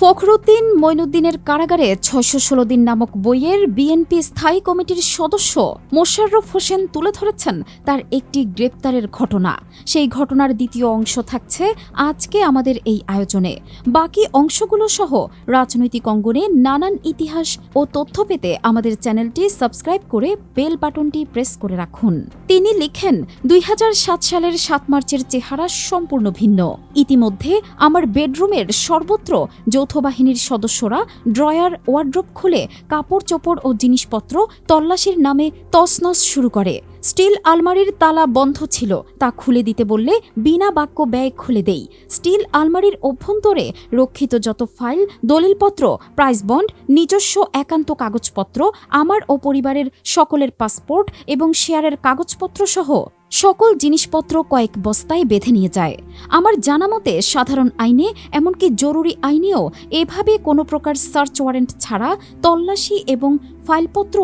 ফখরুদ্দিন মঈনুদ্দিনের কারাগারে ছয়শো ষোলো দিন নামক বইয়ের বিএনপি স্থায়ী কমিটির সদস্য মোশাররফ হোসেন তুলে ধরেছেন তার একটি গ্রেপ্তারের ঘটনা। সেই ঘটনার দ্বিতীয় অংশ থাকছে আজকে আমাদের এই আয়োজনে। বাকি অংশগুলো সহ রাজনৈতিক অঙ্গনে নানান ইতিহাস ও তথ্য পেতে আমাদের চ্যানেলটি সাবস্ক্রাইব করে বেল বাটনটি প্রেস করে রাখুন। তিনি লিখেন, দুই হাজার সাত সালের সাত মার্চের চেহারা সম্পূর্ণ ভিন্ন। ইতিমধ্যে আমার বেডরুমের সর্বত্র যৌথ বাহিনীর সদস্যরা ড্রয়ার ওয়ার্ড্রোপ খুলে কাপড় চোপড় ও জিনিসপত্র তল্লাশির নামে তছনছ শুরু করে। স্টিল আলমারির তালা বন্ধ ছিল, তা খুলে দিতে বললে বিনা বাক্য ব্যয় খুলে দেই। স্টিল আলমারির অভ্যন্তরে রক্ষিত যত ফাইল, দলিলপত্র, প্রাইস বন্ড, নিজস্ব একান্ত কাগজপত্র, আমার ও পরিবারের সকলের পাসপোর্ট এবং শেয়ারের কাগজপত্র সহ সকল জিনিসপত্র কয়েক বস্তায় বেঁধে নিয়ে যায়। আমার জানা মতে সাধারণ আইনে, এমনকি জরুরি আইনেও এভাবে কোনো প্রকার সার্চ ওয়ারেন্ট ছাড়া তল্লাশি এবং ফাইলপত্র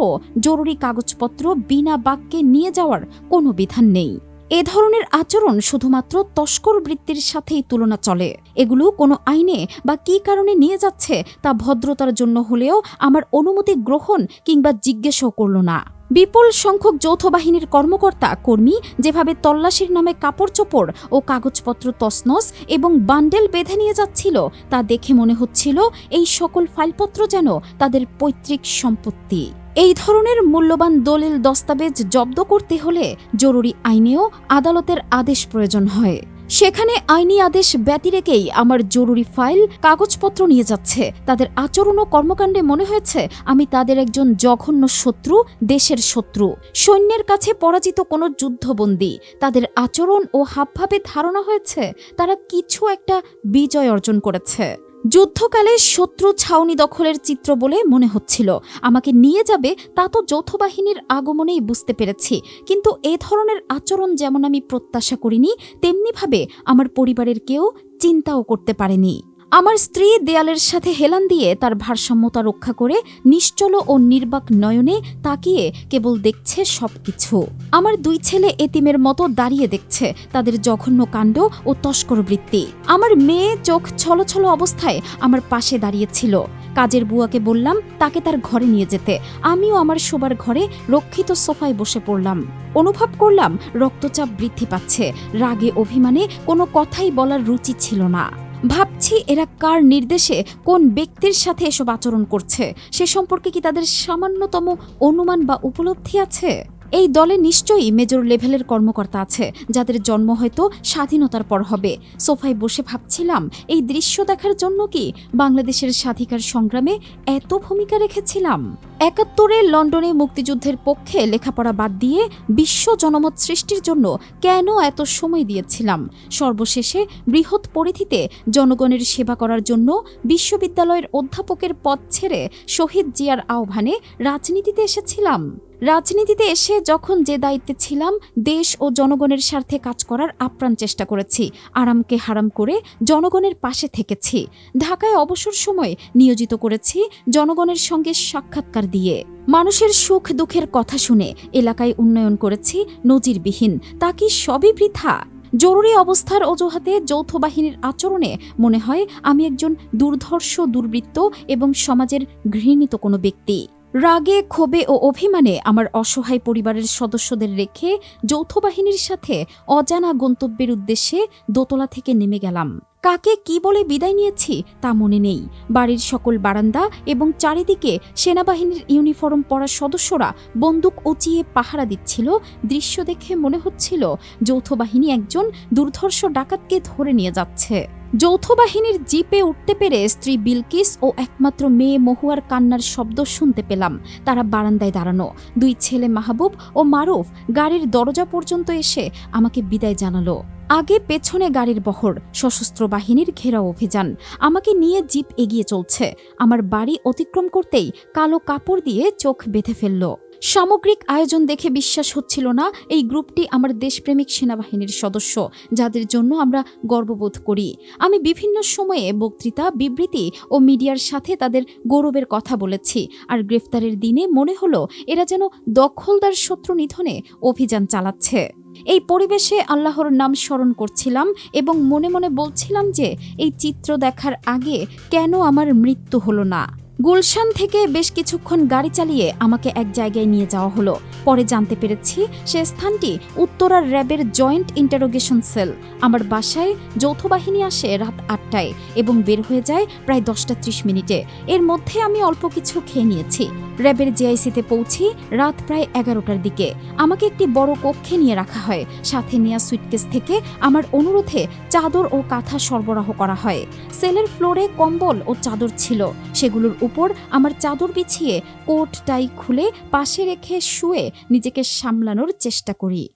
জরুরি কাগজপত্র বিনা বাক্যে নিয়ে যাওয়ার কোনো বিধান নেই। এ ধরনের আচরণ শুধুমাত্র তস্কর বৃত্তির সাথেই তুলনা চলে। এগুলো কোনো আইনে বা কী কারণে নিয়ে যাচ্ছে তা ভদ্রতার জন্য হলেও আমার অনুমতি গ্রহণ কিংবা জিজ্ঞেসও করল না। বিপুল সংখ্যক যৌথ বাহিনীর কর্মকর্তা, কর্মী, যেভাবে তল্লাশির নামে কাপড় চোপড় ও কাগজপত্র তসনস এবং বান্ডেল বেঁধে নিয়ে যাচ্ছিল, তা দেখে মনে হচ্ছিল এই সকল ফাইলপত্র যেন তাদের পৈতৃক সম্পত্তি। এই ধরনের মূল্যবান দলিল দস্তাবেজ জব্দ করতে হলে জরুরি আইনেও আদালতের আদেশ প্রয়োজন হয়। সেখানে আইনি আদেশ ব্যতিরেকেই আমার জরুরি ফাইল, কাগজপত্র নিয়ে যাচ্ছে। তাদের আচরণ ও কর্মকাণ্ডে মনে হয়েছে আমি তাদের একজন জঘন্য শত্রু, দেশের শত্রু। সৈন্যের কাছে পরাজিত কোনো যুদ্ধবন্দী, তাদের আচরণ ও হাবভাবে ধারণা হয়েছে তারা কিছু একটা বিজয় অর্জন করেছে। যুদ্ধকালে শত্রু ছাউনি দখলের চিত্র বলে মনে হচ্ছিল। আমাকে নিয়ে যাবে তা তো যৌথ বাহিনীর আগমনেই বুঝতে পেরেছি। কিন্তু এ ধরনের আচরণ যেমন আমি প্রত্যাশা করিনি, তেমনিভাবে আমার পরিবারের কেউ চিন্তাও করতে পারেনি। আমার স্ত্রী দেয়ালের সাথে হেলান দিয়ে তার ভারসাম্যতা রক্ষা করে নিশ্চল ও নির্বাক নয়নে তাকিয়ে কেবল দেখছে সবকিছু। আমার দুই ছেলে এতিমের মতো দাঁড়িয়ে দেখছে তাদের জঘন্য কাণ্ড ও তস্কর বৃত্তি। আমার মেয়ে চোখ ছলছল অবস্থায় আমার পাশে দাঁড়িয়েছিল। কাজের বুয়াকে বললাম, তাকে তার ঘরে নিয়ে যেতে। আমিও আমার শোবার ঘরে রক্ষিত সোফায় বসে পড়লাম। অনুভব করলাম, রক্তচাপ বৃদ্ধি পাচ্ছে। রাগে অভিমানে কোনো কথাই বলার রুচি ছিল না। ভাবছি এরা কার নির্দেশে কোন ব্যক্তির সাথে এসব আচরণ করছে। সে সম্পর্কে কি তাদের সামান্যতম অনুমান বা উপলব্ধি আছে? এই দলে নিশ্চয়ই মেজর লেভেলের কর্মকর্তা আছে, যাদের জন্ম হয়তো স্বাধীনতার পর হবে। সোফায় বসে ভাবছিলাম, এই দৃশ্য দেখার জন্য কি বাংলাদেশের স্বাধিকার সংগ্রামে এত ভূমিকা রেখেছিলাম? একাত্তরে লন্ডনে মুক্তিযুদ্ধের পক্ষে লেখাপড়া বাদ দিয়ে বিশ্ব জনমত সৃষ্টির জন্য কেন এত সময় দিয়েছিলাম? সর্বশেষে বৃহৎ পরিধিতে জনগণের সেবা করার জন্য বিশ্ববিদ্যালয়ের অধ্যাপকের পদ ছেড়ে শহীদ জিয়ার আহ্বানে রাজনীতিতে এসেছিলাম। রাজনীতিতে এসে যখন যে দায়িত্বে ছিলাম, দেশ ও জনগণের স্বার্থে কাজ করার আপ্রাণ চেষ্টা করেছি, আরামকে হারাম করে জনগণের পাশে থেকেছি। ঢাকায় অবসর সময় নিয়োজিত করেছি জনগণের সঙ্গে সাক্ষাৎকার দিয়ে। মানুষের সুখ দুঃখের কথা শুনে এলাকায় উন্নয়ন করেছি নজিরবিহীন, তা কি সবই বৃথা? জরুরি অবস্থার অজুহাতে যৌথ বাহিনীর আচরণে মনে হয় আমি একজন দুর্ধর্ষ, দুর্বৃত্ত এবং সমাজের ঘৃণিত কোনো ব্যক্তি। রাগে, ক্ষোভে ও অভিমানে আমার অসহায় পরিবারের সদস্যদের রেখে যৌথ বাহিনীর সাথে অজানা গন্তব্যের উদ্দেশ্যে দোতলা থেকে নেমে গেলাম। কাকে কি বলে বিদায় নিয়েছি তা মনে নেই। বাড়ির সকল বারান্দা এবং চারিদিকে সেনাবাহিনীর ইউনিফর্ম পরা সদস্যরা বন্দুক উঁচিয়ে পাহারা দিচ্ছিল। দৃশ্য দেখে মনে হচ্ছিল যৌথ বাহিনী একজন দুর্ধর্ষ ডাকাতকে ধরে নিয়ে যাচ্ছে। যৌথ বাহিনীর জিপে উঠতে পেরে স্ত্রী বিলকিস ও একমাত্র মেয়ে মহুয়ার কান্নার শব্দ শুনতে পেলাম। তারা বারান্দায় দাঁড়ানো। দুই ছেলে মাহবুব ও মারুফ গাড়ির দরজা পর্যন্ত এসে আমাকে বিদায় জানালো। আগে পেছনে গাড়ির বহর, সশস্ত্র বাহিনীর ঘেরাও অভিযান। আমাকে নিয়ে জিপ এগিয়ে চলছে। আমার বাড়ি অতিক্রম করতেই কালো কাপড় দিয়ে চোখ বেঁধে ফেলল। সামগ্রিক আয়োজন দেখে বিশ্বাস হচ্ছিল না এই গ্রুপটি আমার দেশপ্রেমিক সেনাবাহিনীর সদস্য, যাদের জন্য আমরা গর্ববোধ করি। আমি বিভিন্ন সময়ে বক্তৃতা, বিবৃতি ও মিডিয়ার সাথে তাদের গৌরবের কথা বলেছি আর গ্রেফতারের দিনে মনে হলো এরা যেন দখলদার শত্রু নিধনে অভিযান চালাচ্ছে। এই পরিবেশে আল্লাহর নাম স্মরণ করছিলাম এবং মনে মনে বলছিলাম যে এই চিত্র দেখার আগে কেন আমার মৃত্যু হলো না। গুলশান থেকে বেশ কিছুক্ষণ গাড়ি চালিয়ে আমাকে এক জায়গায় নিয়ে যাওয়া হলো। পরে জানতে পেরেছি সে স্থানটি উত্তরার র্যাবের জয়েন্ট ইন্টারোগেশন সেল। আমার বাসায় যৌথ বাহিনী আসে রাত আটটায় এবং বের হয়ে যায় প্রায় দশটা ত্রিশ মিনিটে। এর মধ্যে আমি অল্প কিছু খেয়ে নিয়েছি। র্যাবের জিআইসিতে পৌঁছি রাত প্রায় এগারোটার দিকে। আমাকে একটি বড় কক্ষে নিয়ে রাখা হয়। সাথে নেওয়া সুইটকেস থেকে আমার অনুরোধে চাদর ও কাঁথা সরবরাহ করা হয়। সেলের ফ্লোরে কম্বল ও চাদর ছিল। সেগুলোর উপর আমার চাদর বিছিয়ে কোট, টাই খুলে পাশে রেখে শুয়ে নিজেকে সামলানোর চেষ্টা করি।